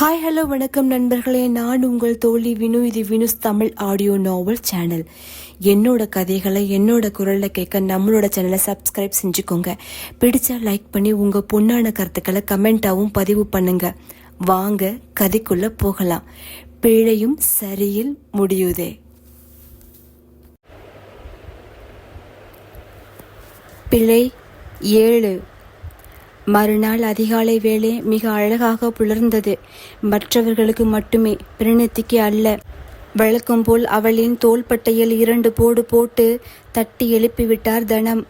Hi hello வணக்கம் நண்பர்களே. நான் உங்கள் தோழி வினு. இது Vinu's Tamil audio novel channel என்னோட கதைகளை என்னோட குரலில் கேட்க நம்மளோட சேனலை சப்ஸ்கிரைப் செஞ்சுக்கோங்க. பிடிச்சா லைக் பண்ணி உங்கள் பொண்ணான கருத்துக்களை கமெண்ட்டாகவும் பதிவு பண்ணுங்க. வாங்க கதைக்குள்ளே போகலாம். பிழையும் சரியில் முடியுதே. பிழை ஏழு. மறுநாள் அதிகாலை வேளை மிக அழகாக புலர்ந்தது. மற்றவர்களுக்கு மட்டுமே பிரணத்திக்கு அல்ல. வழக்கம் போல் அவளின் தோள்பட்டையில் இரண்டு போடு போட்டு தட்டி எழுப்பிவிட்டார் தனம்.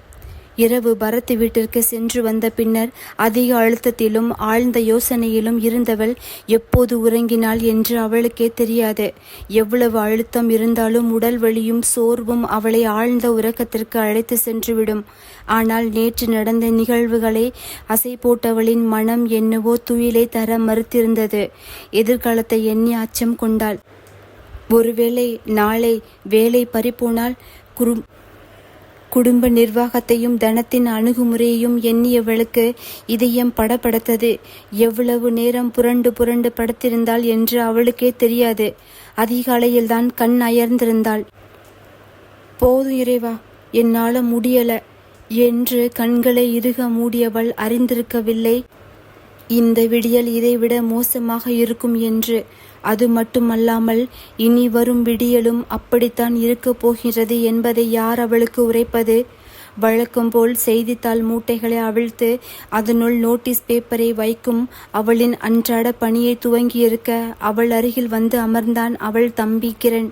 இரவு பரத் வீட்டிற்கு சென்று வந்த பின்னர் அதிக அழுத்தத்திலும் ஆழ்ந்த யோசனையிலும் இருந்தவள் எப்போது உறங்கினாள் என்று அவளுக்கே தெரியாது. எவ்வளவு அழுத்தம் இருந்தாலும் உடல் வலியும் சோர்வும் அவளை ஆழ்ந்த உறக்கத்திற்கு அழைத்து சென்றுவிடும். ஆனால் நேற்று நடந்த நிகழ்வுகளை அசை போட்டவளின் மனம் என்னவோ துயிலை தர மறுத்திருந்தது. எதிர்காலத்தை எண்ணி அச்சம் கொண்டாள். ஒருவேளை நாளை வேலை பறிப்போனால் குரு குடும்ப நிர்வாகத்தையும் தனத்தின் அணுகுமுறையையும் எண்ணியவளுக்கு இதயம் படப்படுத்தது எவ்வளவு நேரம் புரண்டு புரண்டு படுத்திருந்தாள் என்று அவளுக்கே தெரியாது. அதிகாலையில்தான் கண் அயர்ந்திருந்தாள். போதும் இறைவா என்னால முடியல. என்று கண்களை இறுக மூடியவள் அறிந்திருக்கவில்லை. இந்த விடியல் இதைவிட மோசமாக இருக்கும் என்று. அது மட்டுமல்லாமல் இனி வரும் விடியலும் அப்படித்தான் இருக்கப் போகிறது என்பதை யார் அவளுக்கு உரைப்பது? வழக்கம் போல் செய்தித்தாள் மூட்டைகளை அவிழ்த்து அதனுள் நோட்டீஸ் பேப்பரை வைக்கும் அவளின் அன்றாட பணியை துவங்கியிருக்க அவள் அருகில் வந்து அமர்ந்தான் அவள் தம்பி கிரண்.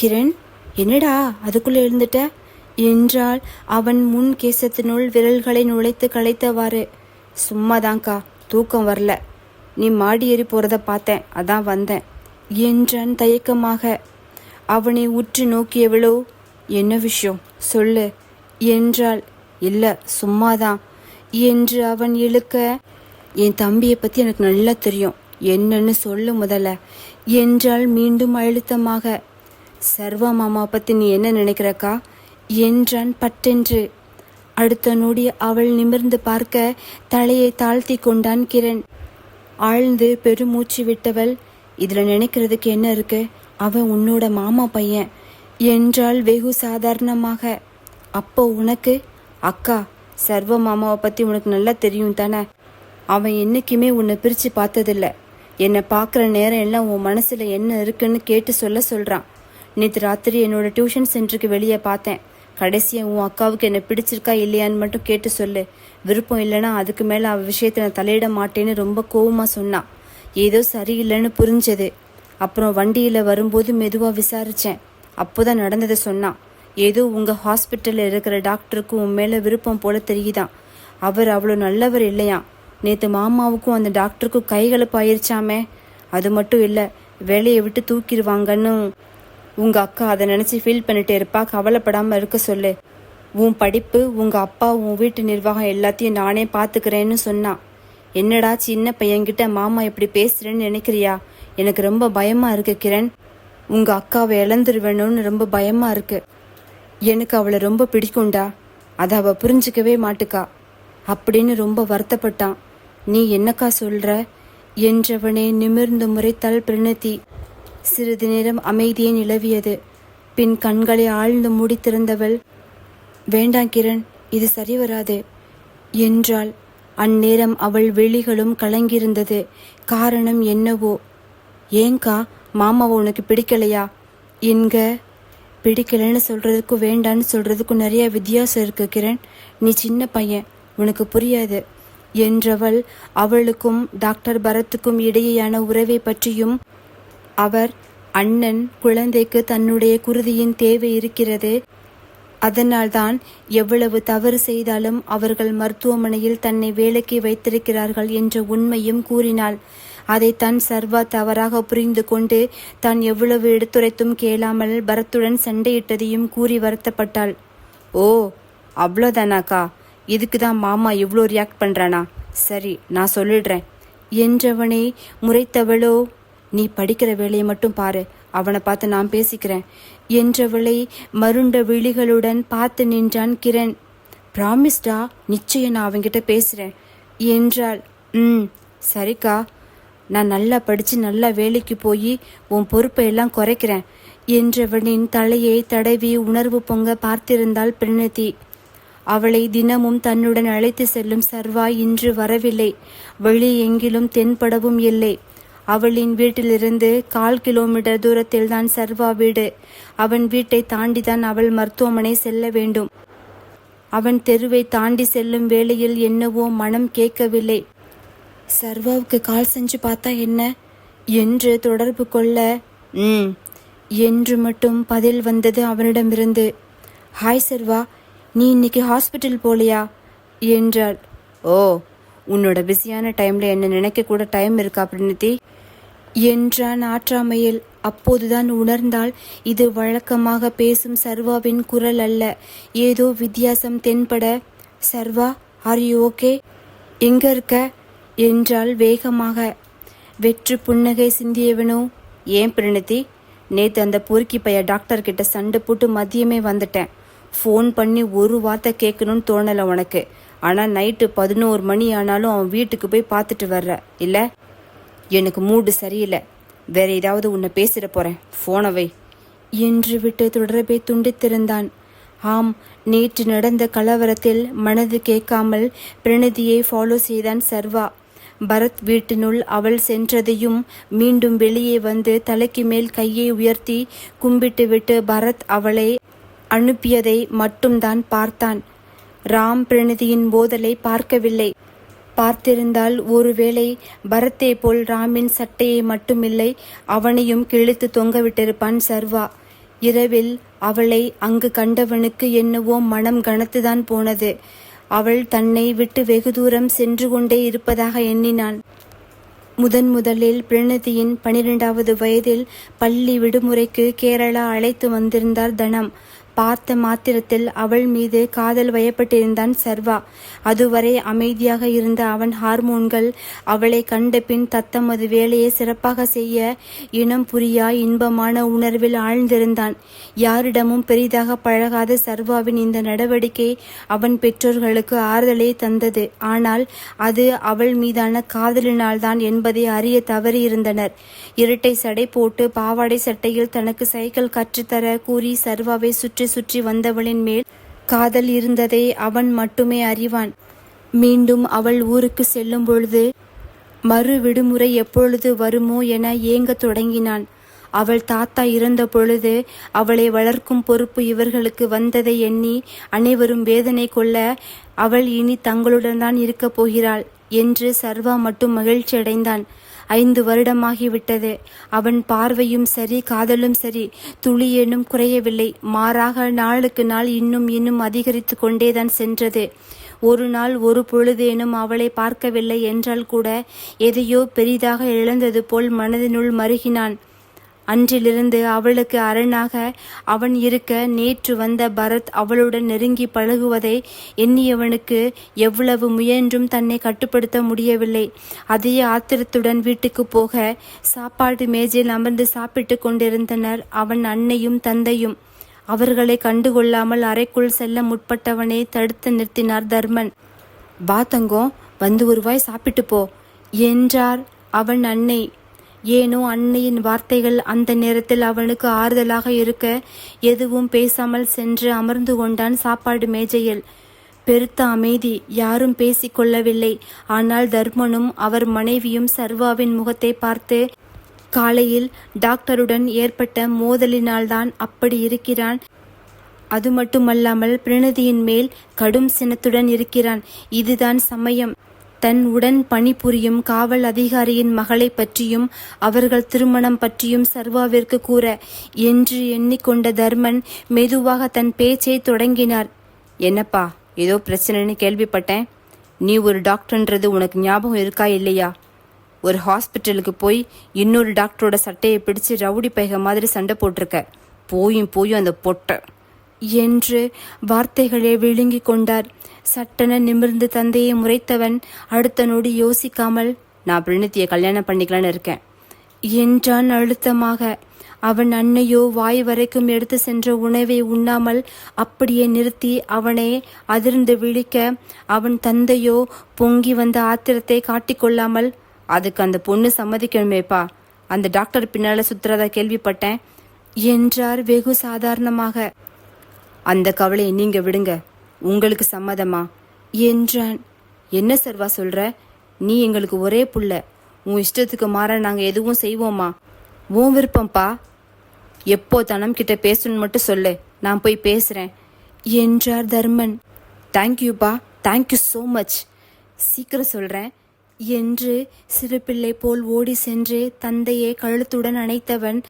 கிரண் என்னடா? அதுக்குள்ளே எழுந்துட்ட? என்றால் அவன் முன் கேசத்தினுள் விரல்களை நுழைத்து களைத்தவாறு சும்மாதான்க்கா தூக்கம் வரல. நீ மாடி ஏறி போறத பார்த்தேன் அதான் வந்தேன் என்றான் தயக்கமாக. அவனை உற்று நோக்கியவளோ என்ன விஷயம்? சொல்லு என்றாள். இல்ல சும்மாதான் என்று அவன் இழுக்க என் தம்பியை பத்தி எனக்கு நல்லா தெரியும் என்னன்னு சொல்லு முதல்ல என்றால் மீண்டும் அழுத்தமாக. சர்வா மாமா பத்தி நீ என்ன நினைக்கிறக்கா? என்றான் பட்டென்று. அடுத்த நொடி அவள் நிமிர்ந்து பார்க்க தலையை தாழ்த்தி கொண்டான் கிரண். ஆழ்ந்து பெருமூச்சு விட்டவள் இதுல நினைக்கிறதுக்கு என்ன இருக்கு? அவன் உன்னோட மாமா பையன் என்றாள் வெகு சாதாரணமாக. அப்போ உனக்கு? அக்கா சர்வ மாமாவை பத்தி உனக்கு நல்லா தெரியும் தானே. அவன் என்னைக்குமே உன்னை பிரிச்சு பார்த்ததில்ல. என்னை பார்க்குற நேரம் எல்லாம் உன் மனசுல என்ன இருக்குன்னு கேட்டு சொல்ல சொல்றான். நேற்று ராத்திரி என்னோட டியூஷன் சென்டருக்கு வெளியே பார்த்தேன். கடைசியாக உன் அக்காவுக்கு என்னை பிடிச்சிருக்கா இல்லையான்னு மட்டும் கேட்டு சொல்லு. விருப்பம் இல்லைன்னா அதுக்கு மேலே அவள் விஷயத்தை நான் தலையிட மாட்டேன்னு ரொம்ப கோவமாக சொன்னான் ஏதோ சரியில்லைன்னு புரிஞ்சது. அப்புறம் வண்டியில் வரும்போது மெதுவாக விசாரித்தேன் அப்போ தான் நடந்ததை சொன்னான் ஏதோ உங்கள் ஹாஸ்பிட்டலில் இருக்கிற டாக்டருக்கு உன் மேலே விருப்பம் போல தெரியுதான் அவர் அவ்வளோ நல்லவர் இல்லையாம் நேற்று மாமாவுக்கும் அந்த டாக்டருக்கும் கைகலப்பாயிருச்சாமே அது மட்டும் இல்லை வேலையை விட்டு தூக்கிடுவாங்கன்னு உங்கள் அக்கா அதை நினச்சி ஃபீல் பண்ணிட்டு இருப்பா. கவலைப்படாமல் இருக்க சொல்லு. உன் படிப்பு உங்கள் அப்பா உன் வீட்டு நிர்வாகம் எல்லாத்தையும் நானே பார்த்துக்கிறேன்னு சொன்னான் என்னடா சின்ன பையன்கிட்ட மாமா இப்படி பேசுகிறேன்னு நினைக்கிறியா? எனக்கு ரொம்ப பயமாக இருக்கு கிரண். உங்கள் அக்காவை இழந்துருவேணும்னு ரொம்ப பயமாக இருக்கு. எனக்கு அவளை ரொம்ப பிடிக்கும்டா. அதை அவள் புரிஞ்சுக்கவே மாட்டுக்கா. அப்படின்னு ரொம்ப வருத்தப்பட்டான். நீ என்னக்கா சொல்கிற என்றவனே நிமிர்ந்த முறை தல் பிரணத்தி. சிறிது நேரம் அமைதியே நிலவியது. பின் கண்களை ஆழ்ந்து மூடித்திருந்தவள் வேண்டாம் கிரண் இது சரி வராது என்றாள். அந்நேரம் அவள் விழிகளும் கலங்கியிருந்தது. காரணம் என்னவோ? ஏங்கா மாமாவை உனக்கு பிடிக்கலையா என்க? பிடிக்கலைன்னு சொல்றதுக்கும் வேண்டான்னு சொல்றதுக்கும் நிறைய வித்தியாசம் இருக்கு கிரண். நீ சின்ன பையன் உனக்கு புரியாது என்றவள் அவளுக்கும் டாக்டர் பரத்துக்கும் இடையேயான உறவை பற்றியும் அவர் அண்ணன் குழந்தைக்கு தன்னுடைய குருதியின் தேவை இருக்கிறது. அதனால்தான் எவ்வளவு தவறு செய்தாலும் அவர்கள் மருத்துவமனையில் தன்னை வேலைக்கு வைத்திருக்கிறார்கள் என்ற உண்மையும் கூறினாள். அதை தன் சர்வா தவறாக புரிந்து கொண்டு தான் எவ்வளவு எடுத்துரைத்தும் கேளாமல் பரத்துடன் சண்டையிட்டதையும் கூறி வருத்தப்பட்டாள். ஓ அவ்வளோதானாக்கா? இதுக்கு தான் மாமா இவ்வளோ ரியாக்ட் பண்ணுறானா சரி நான் சொல்லிடுறேன். என்றவனை முறைத்தவளோ நீ படிக்கிற வேலையை மட்டும் பாரு. அவனை பார்த்து நான் பேசிக்கிறேன். என்றவளை மருண்ட விழிகளுடன் பார்த்து நின்றான் கிரண். ப்ராமிஸ்டா நிச்சயம் நான் அவங்கிட்ட பேசுகிறேன் என்றாள். ம் சரிக்கா. நான் நல்லா படித்து நல்லா வேலைக்கு போய் உன் பொறுப்பை எல்லாம் குறைக்கிறேன். என்றவனின் தலையை தடவி உணர்வு பொங்க பார்த்திருந்தாள் பிரணதி அவளை தினமும் தன்னுடன் அழைத்து செல்லும் சர்வா இன்று வரவில்லை. வெளி எங்கிலும் தென்படவும் இல்லை. அவளின் வீட்டிலிருந்து கால் கிலோமீட்டர் தூரத்தில் தான் சர்வா வீடு. அவன் வீட்டை தாண்டிதான் அவள் மருத்துவமனை செல்ல வேண்டும். அவன் தெருவை தாண்டி செல்லும் வேளையில் என்னவோ மனம் கேட்கவில்லை. சர்வாவுக்கு கால் செஞ்சு பார்த்தா என்ன? என்று தொடர்பு கொள்ள ம். என்று மட்டும் பதில் வந்தது அவனிடமிருந்து. ஹாய் சர்வா நீ இன்னைக்கு ஹாஸ்பிட்டல் போலியா? என்றாள். ஓ உன்னோட பிஸியான டைம்ல என்ன நினைக்க கூட டைம் இருக்கா பிரணதி என்றான் ஆற்றாமையில். அப்போதுதான் உணர்ந்தால் இது வழக்கமாக பேசும் சர்வாவின் குரல் அல்ல. ஏதோ வித்தியாசம் தென்பட சர்வா ஆர் யூ ஓகே எங்க இருக்க என்றால் வேகமாக. வெற்று புன்னகை சிந்தியவனோ ஏன் பிரணதி? நேத்து அந்த பொறுக்கி பைய டாக்டர் கிட்ட சண்டை போட்டு மதியமே வந்துட்டேன். ஃபோன் பண்ணி ஒரு வார்த்தை கேட்கணும்னு தோணலை உனக்கு. ஆனால் நைட்டு பதினோரு மணி ஆனாலும் அவன் வீட்டுக்கு போய் பார்த்துட்டு வர்ற இல்லை? எனக்கு மூடு சரியில்லை. வேற ஏதாவது உன்னை பேசிட போறேன். போனை வை. என்று விட்டு தொடர்பை துண்டித்திருந்தான். ஆம் நேற்று நடந்த கலவரத்தில் மனது கேட்காமல் பிரணதியை ஃபாலோ செய்தான் சர்வா. பரத் வீட்டினுள் அவள் சென்றதையும் மீண்டும் வெளியே வந்து தலைக்கு மேல் கையை உயர்த்தி கும்பிட்டுவிட்டு பரத் அவளை அனுப்பியதை மட்டும்தான் பார்த்தான். ராம் பிரணதியின் போதலை பார்க்கவில்லை. பார்த்திருந்தால் ஒருவேளை பரத்தை போல் ராமின் சட்டையை மட்டுமில்லை அவனையும் கிழித்து தொங்கவிட்டிருப்பான் சர்வா. இரவில் அவளை அங்கு கண்டவனுக்கு என்னவோ மனம் கனத்துதான் போனது. அவள் தன்னை விட்டு வெகு தூரம் சென்று கொண்டே இருப்பதாக எண்ணினான். முதன் முதலில் பிரணதியின் பனிரெண்டாவது வயதில் பள்ளி விடுமுறைக்கு கேரளா அழைத்து வந்திருந்தார் தனம். பார்த்த மாத்திரத்தில் அவள் மீது காதல் வயப்பட்டிருந்தான் சர்வா. அதுவரை அமைதியாக இருந்த அவன் ஹார்மோன்கள் அவளை கண்ட பின் தத்தமது வேலையை சிறப்பாக செய்ய இனம் புரியா இன்பமான உணர்வில் ஆழ்ந்திருந்தான். யாரிடமும் பெரிதாக பழகாத சர்வாவின் இந்த நடவடிக்கை அவன் பெற்றோர்களுக்கு ஆறுதலை தந்தது. ஆனால் அது அவள் மீதான காதலினால்தான் என்பதை அறிய தவறியிருந்தனர். இரட்டை சடை போட்டு பாவாடை சட்டையில் தனக்கு சைக்கிள் கற்றுத்தர கூறி சர்வாவை சுற்றி சுற்றி வந்தவளின் மேல் காதல் இருந்ததை அவன் மட்டுமே அறிவான். மீண்டும் அவள் ஊருக்கு செல்லும் பொழுது மறு விடுமுறை எப்பொழுது வருமோ என ஏங்கத் தொடங்கினான். அவள் தாத்தா இறந்த பொழுது அவளை வளர்க்கும் பொறுப்பு இவர்களுக்கு வந்ததை எண்ணி அனைவரும் வேதனை கொள்ள அவள் இனி தங்களுடன் தான் இருக்கப் போகிறாள் என்று சர்வா மட்டும் மகிழ்ச்சி அடைந்தான் ஐந்து வருடமாகிவிட்டது. அவன் பார்வையும் சரி காதலும் சரி துளியேனும் குறையவில்லை. மாறாக நாளுக்கு நாள் இன்னும் இன்னும் அதிகரித்து கொண்டேதான் சென்றது. ஒரு நாள் ஒரு பொழுதேனும் அவளை பார்க்கவில்லை என்றால் கூட எதையோ பெரிதாக இழந்தது போல் மனதினுள் மருகினான். அன்றிலிருந்து அவளுக்கு அரணாக அவன் இருக்க நேற்று வந்த பரத் அவளுடன் நெருங்கி பழகுவதை எண்ணியவனுக்கு எவ்வளவு முயன்றும் தன்னை கட்டுப்படுத்த முடியவில்லை. அதே ஆத்திரத்துடன் வீட்டுக்கு போக சாப்பாடு மேஜையில் அமர்ந்து சாப்பிட்டு கொண்டிருந்தனர் அவன் அன்னையும் தந்தையும். அவர்களை கண்டுகொள்ளாமல் அறைக்குள் செல்ல முற்பட்டவனை தடுத்து நிறுத்தினார் தர்மன். வா தங்கம் வந்து ஒருவாய் சாப்பிட்டு போ என்றார் அவன் அன்னை. ஏனோ அன்னையின் வார்த்தைகள் அந்த நேரத்தில் அவனுக்கு ஆறுதலாக இருக்க எதுவும் பேசாமல் சென்று அமர்ந்து கொண்டான் சாப்பாடு மேஜையில். பெருத்த அமைதி யாரும் பேசிக்கொள்ளவில்லை ஆனால் தர்மனும் அவர் மனைவியும் சர்வாவின் முகத்தை பார்த்து காலையில் டாக்டருடன் ஏற்பட்ட மோதலினால்தான் அப்படி இருக்கிறான். அது மட்டுமல்லாமல் பிரணதியின் மேல் கடும் சினத்துடன் இருக்கிறான். இதுதான் சமயம். தன் உடன் பணிபுரியும் காவல் அதிகாரியின் மகளை பற்றியும் அவர்கள் திருமணம் பற்றியும் சர்வாவிற்கு கூற என்று எண்ணிக்கொண்ட தர்மன் மெதுவாக தன் பேச்சை தொடங்கினார். என்னப்பா ஏதோ பிரச்சனைன்னு கேள்விப்பட்டேன். நீ ஒரு டாக்டர்ன்றது உனக்கு ஞாபகம் இருக்கா இல்லையா? ஒரு ஹாஸ்பிட்டலுக்கு போய் இன்னொரு டாக்டரோட சட்டையை பிடிச்சு ரவுடி பைக மாதிரி சண்டை போட்டிருக்க. போயும் போயும் அந்த பொட்டை. என்று வார்த்தைகளை விழுங்கிக் கொண்டார். சட்டென நிமிர்ந்து தந்தையை முறைத்தவன் அடுத்த நொடி யோசிக்காமல் நான் பிரணத்தியை கல்யாணம் பண்ணிக்கலான்னு இருக்கேன். என்றான் அழுத்தமாக. அவன் அன்னையோ வாய் வரைக்கும் எடுத்து சென்ற உணவை உண்ணாமல் அப்படியே நிறுத்தி அவனை அதிர்ந்து விழிக்க அவன் தந்தையோ பொங்கி வந்த ஆத்திரத்தை காட்டிக்கொள்ளாமல் அதுக்கு அந்த பொண்ணு சம்மதிக்கணுமேப்பா அந்த டாக்டர் பின்னால சுத்துறதா கேள்விப்பட்டேன் என்றார் வெகு சாதாரணமாக. அந்த கவலையை நீங்க விடுங்க உங்களுக்கு சம்மதமா? என்றான். என்ன சர்வா சொல்ற? நீ எங்களுக்கு ஒரே புள்ள. உன் இஷ்டத்துக்கு மாற நாங்க எதுவும் செய்வோமா? உன் விருப்பம்ப்பா எப்போ தனம் கிட்ட பேசணும்னு மட்டும் சொல்லு. நான் போய் பேசுறேன். என்றார் தர்மன். தேங்க்யூப்பா தேங்க்யூ ஸோ மச் சீக்கிரம் சொல்றேன். என்று சிறு பிள்ளை போல் ஓடி சென்று தந்தையை கழுத்துடன் அணைத்தவன்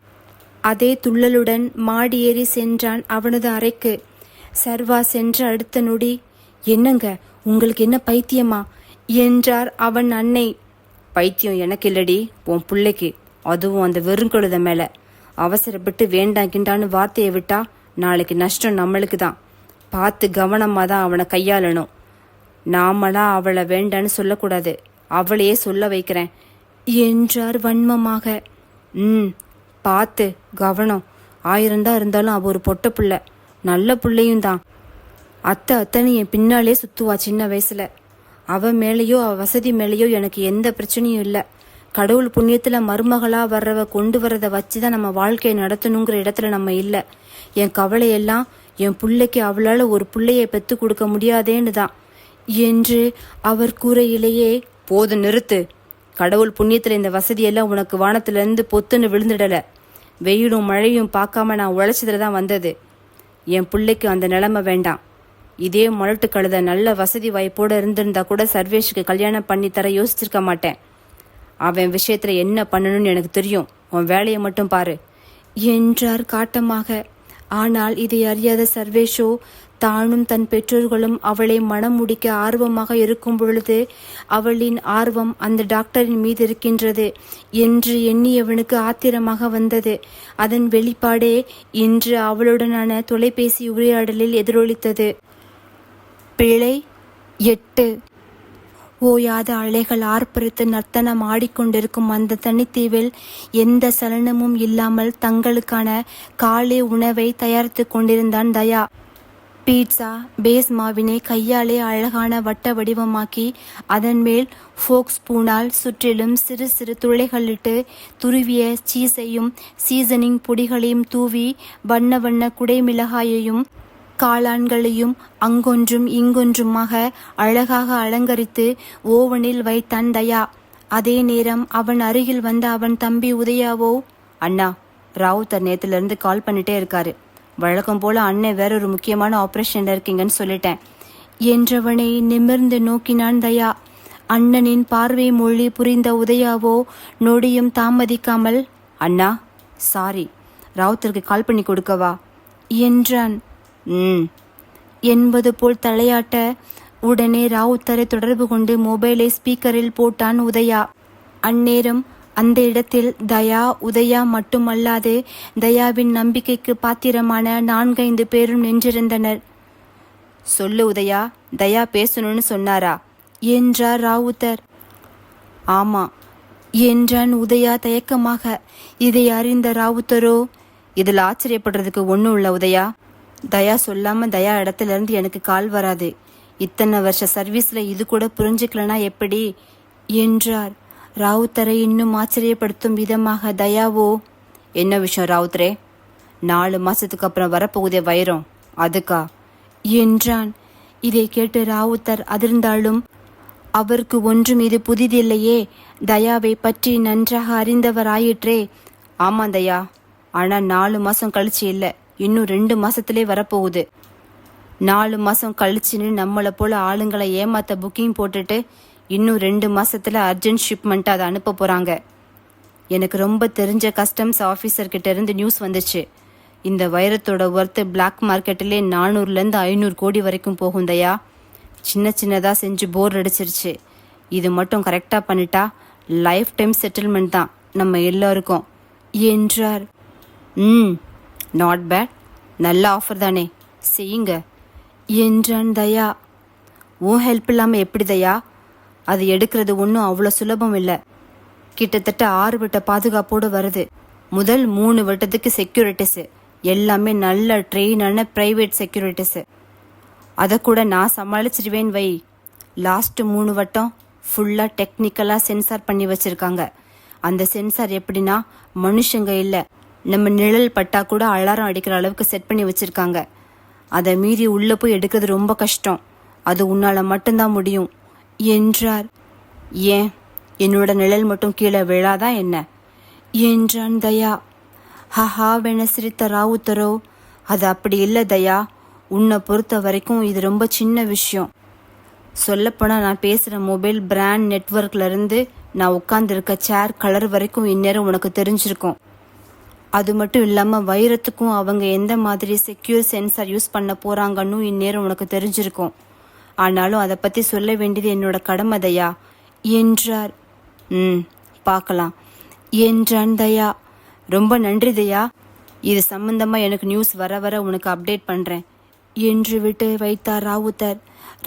அதே துள்ளலுடன் மாடி ஏறி சென்றான் அவனது அறைக்கு. சர்வா சென்ற அடுத்த நொடி என்னங்க உங்களுக்கு என்ன பைத்தியமா? என்றார் அவன் அன்னை. பைத்தியம் எனக்கு இல்லடி உன் பிள்ளைக்கு. அதுவும் அந்த வெறுங்கழுத மேலே. அவசரப்பட்டு வேண்டாம் கிண்டான்னு வார்த்தையை விட்டா நாளைக்கு நஷ்டம் நம்மளுக்கு தான் பார்த்து கவனமாக தான் அவனை கையாளணும். நாமளா அவளை வேண்டான்னு சொல்லக்கூடாது. அவளையே சொல்ல வைக்கிறேன் என்றார் வன்மமாக. ம் பார்த்து கவனம். ஆயிரம் தான் இருந்தாலும் அவள் ஒரு பொட்ட புள்ள நல்ல பிள்ளையும் தான் அத்தை அத்தனை என் பின்னாலே சுத்துவா சின்ன வயசுல. அவ மேலேயோ அவ வசதி மேலேயோ எனக்கு எந்த பிரச்சனையும் இல்லை. கடவுள் புண்ணியத்தில் மருமகளா வர்றவ கொண்டு வரதை வச்சுதான் நம்ம வாழ்க்கையை நடத்தணுங்கிற இடத்துல நம்ம இல்லை. என் கவலையெல்லாம் என் பிள்ளைக்கு அவளால் ஒரு பிள்ளையை பெத்து கொடுக்க முடியாதேன்னு தான் என்று அவர் கூரையிலேயே போது நிறுத்து. கடவுள் புண்ணியத்தில் இந்த வசதியெல்லாம் உனக்கு வானத்திலிருந்து பொத்துன்னு விழுந்துடலை. வெயிலும் மழையும் பார்க்காம நான் உழைச்சதுல தான் வந்தது. என் பிள்ளைக்கு அந்த நிலைமை வேண்டாம். இதே முரட்டு கழுத நல்ல வசதி வாய்ப்போடு இருந்திருந்தா கூட சர்வேஷுக்கு கல்யாணம் பண்ணி தர யோசிச்சிருக்க மாட்டேன். அவன் விஷயத்துல என்ன பண்ணணும்னு எனக்கு தெரியும். உன் வேலையை மட்டும் பாரு. என்றார் காட்டமாக. ஆனால் இதை அறியாத சர்வேஷோ தானும் தன் பெற்றோர்களும் அவளை மனம் முடிக்க ஆர்வமாக இருக்கும் பொழுது அவளின் ஆர்வம் அந்த டாக்டரின் மீது இருக்கின்றது என்று எண்ணியவனுக்கு ஆத்திரமாக வந்தது. அதன் வெளிப்பாடே இன்று அவளுடனான தொலைபேசி உரையாடலில் எதிரொலித்தது. பிழை எட்டு. ஓயாத அலைகள் ஆர்ப்பரித்து நர்த்தனம் ஆடிக்கொண்டிருக்கும் அந்த தனித்தீவில் எந்த சலனமும் இல்லாமல் தங்களுக்கான காலை உணவை தயாரித்து கொண்டிருந்தான் தயா. பீட்சா பேஸ் மாவினை கையாலே அழகான வட்ட வடிவமாக்கி அதன் மேல் ஃபோக் ஸ்பூனால் சுற்றிலும் சிறு சிறு துளைகளிட்டு துருவிய சீஸையும் சீசனிங் பொடிகளையும் தூவி வண்ண வண்ண குடைமிளகாயையும் காளான்களையும் அங்கொன்றும் இங்கொன்றுமாக அழகாக அலங்கரித்து ஓவனில் வைத்தான் தயா. அதே நேரம் அவன் அருகில் வந்த அவன் தம்பி உதயாவோ அண்ணா ராவுத்தர் நேத்துலேருந்து கால் பண்ணிட்டே இருக்காரு. வழக்கம் போல அண்ணன் வேற ஒரு முக்கியமான ஆபரேஷன்ல இருக்கீங்கன்னு சொல்லிட்டேன். என்றவனை நிமிர்ந்து நோக்கினான் தயா. அண்ணனின் பார்வை மொழி புரிந்த உதயாவோ நொடியும் தாமதிக்காமல் அண்ணா சாரி ராவுத்தருக்கு கால் பண்ணி கொடுக்கவா என்றான். ம். என்பது போல் தலையாட்ட உடனே ராவுத்தரை தொடர்பு கொண்டு மொபைலை ஸ்பீக்கரில் போட்டான் உதயா. அந்நேரம் அந்த இடத்தில் தயா உதயா மட்டுமல்லாது தயாவின் நம்பிக்கைக்கு பாத்திரமான நான்கைந்து பேரும் நின்றிருந்தனர். சொல்லு உதயா தயா பேசணும்னு சொன்னாரா? என்றார் ராவுத்தர். ஆமா. என்றான் உதயா தயக்கமாக. இதை அறிந்த ராவுத்தரோ? இதில் ஆச்சரியப்படுறதுக்கு ஒன்றும் இல்லை உதயா. தயா சொல்லாம தயா இடத்துல இருந்து எனக்கு கால் வராது. இத்தனை வருஷ சர்வீஸ்ல இது கூட புரிஞ்சுக்கலனா எப்படி? என்றார். ராவுத்தரை இன்னும் ஆச்சரியப்படுத்தும் விதமாக தயாவோ என்ன விஷயம் ராவுத்தரே? நாலு மாசத்துக்கு அப்புறம் வரப்போகுதே வைரம். அதுக்கா? என்றான். இதை கேட்டு ராவுத்தர் அதிர்ந்தாலும் அவருக்கு ஒன்றும் இது புதிதில்லையே தயாவை பற்றி நன்றாக அறிந்தவராயிற்றே. ஆமாம் தயா. ஆனால் நாலு மாசம் கழிச்சு இல்லை. இன்னும் ரெண்டு மாசத்திலே வரப்போகுது. நாலு மாசம் கழிச்சுன்னு நம்மளை போல ஆளுங்களை ஏமாத்த புக்கிங் போட்டுட்டு இன்னும் ரெண்டு மாசத்துல அர்ஜென்ட் ஷிப்மெண்ட் அதை அனுப்ப போறாங்க. எனக்கு ரொம்ப தெரிஞ்ச கஸ்டம்ஸ் ஆஃபீஸர் கிட்ட இருந்து நியூஸ் வந்துச்சு. இந்த வைரத்தோட ஒர்த்து பிளாக் மார்க்கெட்டிலே நானூறுலேருந்து ஐநூறு கோடி வரைக்கும் போகும் தயா. சின்ன சின்னதாக செஞ்சு போர் அடிச்சிருச்சு. இது மட்டும் கரெக்டாக பண்ணிட்டா லைஃப் டைம் செட்டில்மெண்ட் தான் நம்ம எல்லோருக்கும். என்றார். ம் நாட் பேட் நல்ல ஆஃபர் தானே. செய்யுங்க. என்றான் தயா. உன் ஹெல்ப் இல்லாமல் எப்படி தயா? அது எடுக்கிறது ஒன்றும் அவ்வளோ சுலபம் இல்லை. கிட்டத்தட்ட ஆறு வட்ட பாதுகாப்போடு வருது. முதல் மூணு வட்டத்துக்கு செக்யூரிட்டிஸு எல்லாமே நல்ல ட்ரெயினான ப்ரைவேட் செக்யூரிட்டிஸு அதை கூட நான் சமாளிச்சிடுவேன் வை. லாஸ்ட் மூணு வட்டம் ஃபுல்லாக டெக்னிக்கலாக சென்சார் பண்ணி வச்சுருக்காங்க. அந்த சென்சார் எப்படின்னா மனுஷங்க இல்லை. நம்ம நிழல் பட்டா கூட அலாரம் அடிக்கிற அளவுக்கு செட் பண்ணி வச்சிருக்காங்க. அதை மீறி உள்ளே போய் எடுக்கிறது ரொம்ப கஷ்டம். அது உன்னால் மட்டும்தான் முடியும். என்றார். ஏன்? என்னோட நிழல் மட்டும் கீழே விழாதா என்ன? என்றான் தயா. ஹஹாவென சிரித்த ராவுத்தரோ அது அப்படி இல்லை தயா. உன்னை பொறுத்த வரைக்கும் இது ரொம்ப சின்ன விஷயம். சொல்லப்போனால் நான் பேசுகிற மொபைல் பிராண்ட் நெட்ஒர்க்லேருந்து நான் உட்காந்துருக்க சேர் கலர் வரைக்கும் இந்நேரம் உனக்கு தெரிஞ்சிருக்கும். அது மட்டும் இல்லாமல் வைரத்துக்கும் அவங்க எந்த மாதிரி செக்யூர் சென்சார் யூஸ் பண்ண போகிறாங்கன்னு இந்நேரம் உனக்கு தெரிஞ்சிருக்கும். ஆனாலும் அதை பற்றி சொல்ல வேண்டியது என்னோட கடமை தயா என்றார். ம் பார்க்கலாம். என்றான் தயா. ரொம்ப நன்றி தயா. இது சம்பந்தமாக எனக்கு நியூஸ் வர வர உனக்கு அப்டேட் பண்ணுறேன் என்று விட்டு வைத்தார் ராவுத்தர்.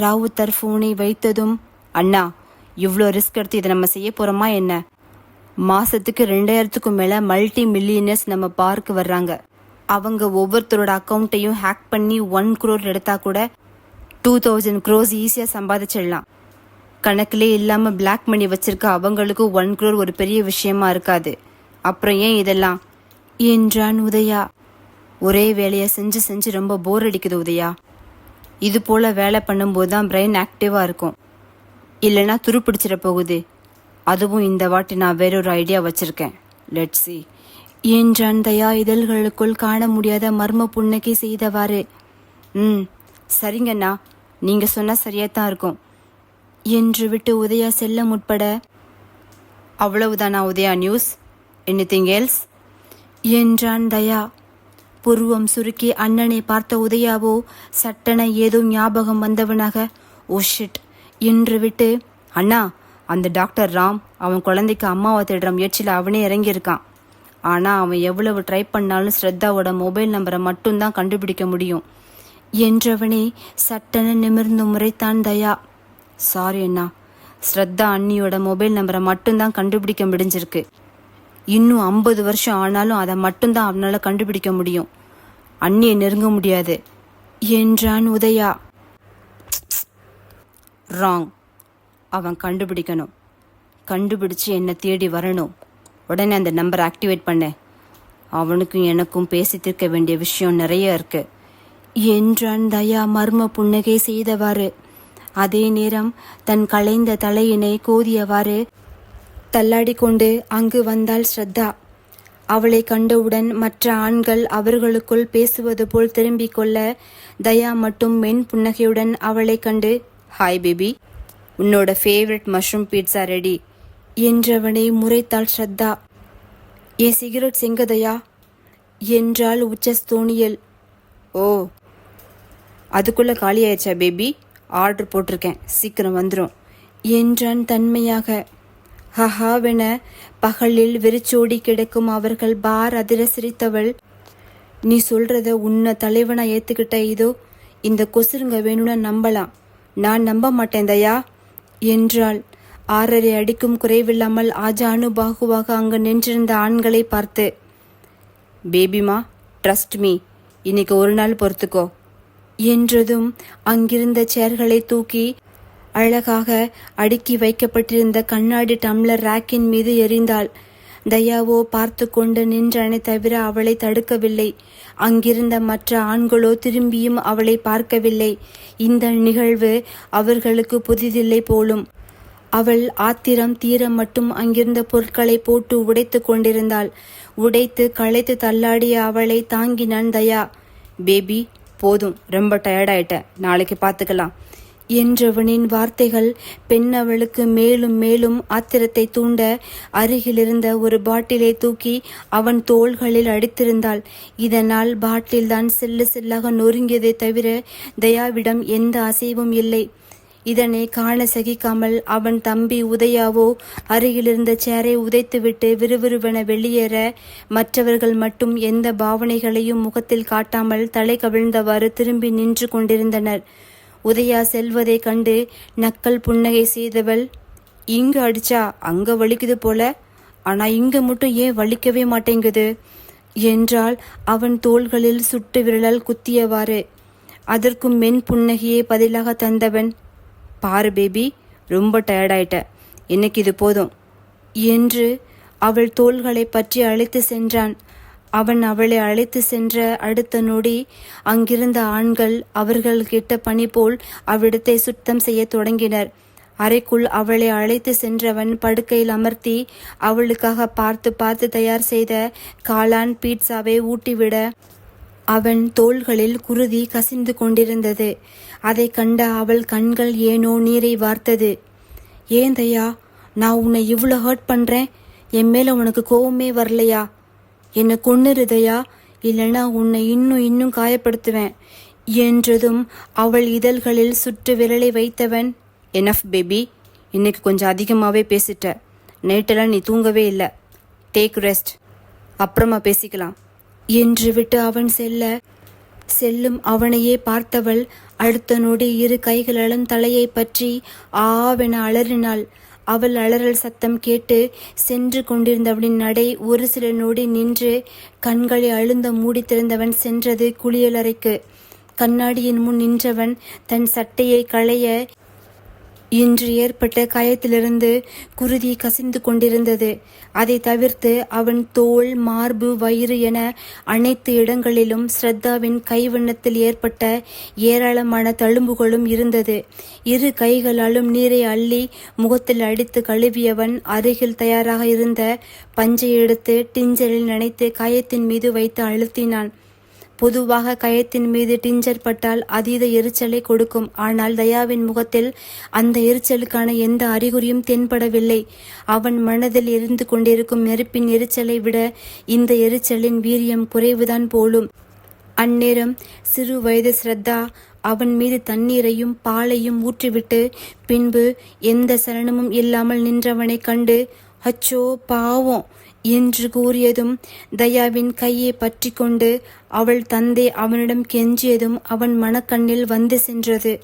ராவுத்தர் ஃபோனை வைத்ததும் அண்ணா இவ்வளோ ரிஸ்க் எடுத்து இதை நம்ம செய்ய போகிறோமா என்ன? மாசத்துக்கு ரெண்டாயிரத்துக்கும் மேல மல்டி மில்லியனர்ஸ் நம்ம பார்க்கு வர்றாங்க. அவங்க ஒவ்வொருத்தரோட அக்கௌண்ட்டையும் ஹேக் பண்ணி ஒன் குரோர் எடுத்தா கூட டூ தௌசண்ட் க்ரோஸ் ஈஸியாக சம்பாதிச்சிடலாம். கணக்கிலே இல்லாமல் பிளாக் மணி வச்சிருக்க அவங்களுக்கு ஒன் க்ரோர் ஒரு பெரிய விஷயமா இருக்காது. அப்புறம் ஏன் இதெல்லாம்? என்றான் உதயா. ஒரே வேலையை செஞ்சு செஞ்சு ரொம்ப போர் அடிக்குது உதயா. இது போல் வேலை பண்ணும்போது தான் பிரெயின் ஆக்டிவாக இருக்கும். இல்லைன்னா துருப்பிடிச்சிட போகுது. அதுவும் இந்த வாட்டி நான் வேறொரு ஐடியா வச்சிருக்கேன். லெட் சி என்றான் தயா. இதழ்களுக்குள் காண முடியாத மர்ம புன்னகை செய்தவாறு. ம் சரிங்கண்ணா நீங்க சொன்னா சரியா தான் இருக்கும். என்று விட்டு உதயா செல்ல முற்பட அவ்வளவுதானா உதயா நியூஸ்? எனிதிங் எல்ஸ் என்றான் தயா. புருவம் சுருக்கி அண்ணனை பார்த்த உதயாவோ சட்டென ஏதோ ஞாபகம் வந்தவனாக ஓ ஷிட் என்று விட்டு அண்ணா அந்த டாக்டர் ராம் அவன் குழந்தைக்கு அம்மாவை தேடுற முயற்சியில் அவனே இறங்கியிருக்கான். ஆனால் அவன் எவ்வளவு ட்ரை பண்ணாலும் ஸ்ரத்தாவோட மொபைல் நம்பரை மட்டும்தான் கண்டுபிடிக்க முடியும். என்றவனே சட்டென நிமிர்ந்து முறைத்தான் தயா. சாரி அண்ணா ஸ்ரத்தா அண்ணியோட மொபைல் நம்பரை மட்டும்தான் கண்டுபிடிக்க முடிஞ்சிருக்கு. இன்னும் ஐம்பது வருஷம் ஆனாலும் அதை மட்டும்தான் அவனால் கண்டுபிடிக்க முடியும். அண்ணியை நெருங்க முடியாது என்றான் உதயா. ராங் அவன் கண்டுபிடிக்கணும். கண்டுபிடிச்சு என்னை தேடி வரணும். உடனே அந்த நம்பரை ஆக்டிவேட் பண்ண. அவனுக்கும் எனக்கும் பேசி தீர்க்க வேண்டிய விஷயம் நிறைய இருக்குது என்றான் தயா மர்ம புன்னகை செய்தவாறு. அதே நேரம் தன் களைந்த தலையினை கோதியவாறு தள்ளாடி கொண்டு அங்கு வந்தாள் ஸ்ரத்தா. அவளை கண்டவுடன் மற்ற ஆண்கள் அவர்களுக்குள் பேசுவது போல் திரும்பிக் கொள்ள தயா மட்டும் மென் புன்னகையுடன் அவளை கண்டு ஹாய் பேபி உன்னோட ஃபேவரட் மஷ்ரூம் பீட்சா ரெடி என்றவனை முறைத்தாள் ஸ்ரத்தா. ஏ சிகரெட் செங்கதையா என்றாள் உச்சஸ்தோணியல் ஓ அதுக்குள்ளே காலி ஆயிடுச்சா பேபி ஆர்டர் போட்டிருக்கேன். சீக்கிரம் வந்துடும் என்றான் தன்மையாக. ஹஹாவென பகலில் வெறிச்சோடி கிடக்கும் அவர்கள் பார் அதிர சிரித்தவள் நீ சொல்றத உன்னை தலைவனா ஏத்துக்கிட்ட இதோ இந்த கொசுருங்க வேணும்னு நம்பலாம். நான் நம்ப மாட்டேன் தயா என்றாள். ஆறரை அடிக்கும் குறைவில்லாமல் ஆஜானு பாகுவாக அங்கு நின்றிருந்த ஆண்களை பார்த்து பேபிமா ட்ரஸ்ட் மீ இன்னைக்கு ஒரு நாள் பொறுத்துக்கோ. என்றதும் அங்கிருந்த சேர்களை தூக்கி அழகாக அடுக்கி வைக்கப்பட்டிருந்த கண்ணாடி டம்ளர் ராக்கின் மீது எறிந்தாள். தயாவோ பார்த்து கொண்டு நின்றனை தவிர அவளை தடுக்கவில்லை. அங்கிருந்த மற்ற ஆண்களோ திரும்பியும் அவளை பார்க்கவில்லை. இந்த நிகழ்வு அவர்களுக்கு புதிதில்லை போலும். அவள் ஆத்திரம் தீர மட்டும் அங்கிருந்த பொருட்களை போட்டு உடைத்து கொண்டிருந்தாள். உடைத்து களைத்து தள்ளாடிய அவளை தாங்கினான் தயா. பேபி போதும். ரொம்ப டயர்டாயிட்ட நாளைக்கு பார்த்துக்கலாம். என்றவனின் வார்த்தைகள் பெண்ணவளுக்கு மேலும் மேலும் ஆத்திரத்தை தூண்ட அருகிலிருந்த ஒரு பாட்டிலை தூக்கி அவன் தோள்களில் அடித்திருந்தாள். இதனால் பாட்டில்தான் செல்லு செல்லாக நொறுங்கியதை தவிர தயாவிடம் எந்த அசைவும் இல்லை. இதனை காண சகிக்காமல் அவன் தம்பி உதயாவோ அருகிலிருந்த சேரை உதைத்துவிட்டு விறுவிறுவென வெளியேற மற்றவர்கள் மட்டும் எந்த பாவனைகளையும் முகத்தில் காட்டாமல் தலை கவிழ்ந்தவாறு திரும்பி நின்று கொண்டிருந்தனர். உதயா செல்வதை கண்டு நக்கல் புன்னகை செய்தவள் இங்கு அடிச்சா அங்க வலிக்குது போல? ஆனா இங்க மட்டும் ஏன் வலிக்கவே மாட்டேங்குது? என்றால் அவன் தோள்களில் சுட்டு விரலால் குத்தியவாறு. அதற்கும் மென் புன்னகையை பதிலாக தந்தவன் பாரு பேபி ரொம்ப டயர்டாயிட்ட இன்னைக்கு இது போதும். என்று அவள் தோள்களை பற்றி அழைத்து சென்றான். அவன் அவளை அழைத்து சென்ற அடுத்த நொடி அங்கிருந்த ஆண்கள் அவர்கள்கிட்ட பணி போல் அவ்விடத்தை சுத்தம் செய்யத் தொடங்கினர். அறைக்குள் அவளை அழைத்து சென்றவன் படுக்கையில் அமர்த்தி அவளுக்காக பார்த்து பார்த்து தயார் செய்த காளான் பீட்சாவை ஊட்டிவிட அவன் தோள்களில் குருதி கசிந்து கொண்டிருந்தது. அதை கண்ட அவள் கண்கள் ஏனோ நீரை வார்த்தது. ஏன் தயா நான் உன்னை இவ்வளோ ஹர்ட் பண்ணுறேன் என் மேலே உனக்கு கோவமே வரலையா? என்னை கொன்னுருதையா இல்லைன்னா உன்னை இன்னும் இன்னும் காயப்படுத்துவேன் என்றதும் அவள் இதழ்களில் சுற்று விரலை வைத்தவன் எனஃப் பேபி இன்னைக்கு கொஞ்சம் அதிகமாகவே பேசிட்ட. நைட்டெல்லாம் நீ தூங்கவே இல்லை. டேக் ரெஸ்ட் அப்புறமா பேசிக்கலாம். என்று விட்டு அவன் செல்ல செல்லும் அவனையே பார்த்தவள் அடுத்த நொடி இரு கைகளும் தலையை பற்றி ஆவென அலறினாள். அவள் அலறல் சத்தம் கேட்டு சென்று கொண்டிருந்தவனின் நடை ஒரு சில நொடி நின்று கண்களை அழுந்த மூடி திறந்தவன் சென்றது குளியலறைக்கு. கண்ணாடியின் முன் நின்றவன் தன் சட்டையை களைய இன்று ஏற்பட்ட காயத்திலிருந்து குருதி கசிந்து கொண்டிருந்தது. அதை தவிர்த்து அவன் தோல் மார்பு வயிறு என அனைத்து இடங்களிலும் ஸ்ரத்தாவின் கைவண்ணத்தில் ஏற்பட்ட ஏராளமான தழும்புகளும் இருந்தது. இரு கைகளாலும் நீரை அள்ளி முகத்தில் அடித்து கழுவியவன் அருகில் தயாராக இருந்த பஞ்சை எடுத்து டிஞ்சரில் நனைத்து காயத்தின் மீது வைத்து அழுத்தினான். பொதுவாக கயத்தின் மீது டிஞ்சர் பட்டால் அதீத எரிச்சலை கொடுக்கும். ஆனால் தயாவின் முகத்தில் அந்த எரிச்சலுக்கான எந்த அறிகுறியும் தென்படவில்லை. அவன் மனதில் எரிந்து கொண்டிருக்கும் நெருப்பின் எரிச்சலை விட இந்த எரிச்சலின் வீரியம் குறைவுதான் போலும். அந்நேரம் சிறு வயது ஸ்ரத்தா அவன் மீது தண்ணீரையும் பாலையும் ஊற்றிவிட்டு பின்பு எந்த சலனமும் இல்லாமல் நின்றவனை கண்டு அச்சோ பாவம்! என்று கூறியதும் தயாவின் கையை பற்றி கொண்டு அவள் தந்தை அவனிடம் கெஞ்சியதும் அவன் மனக்கண்ணில் வந்து சென்றது.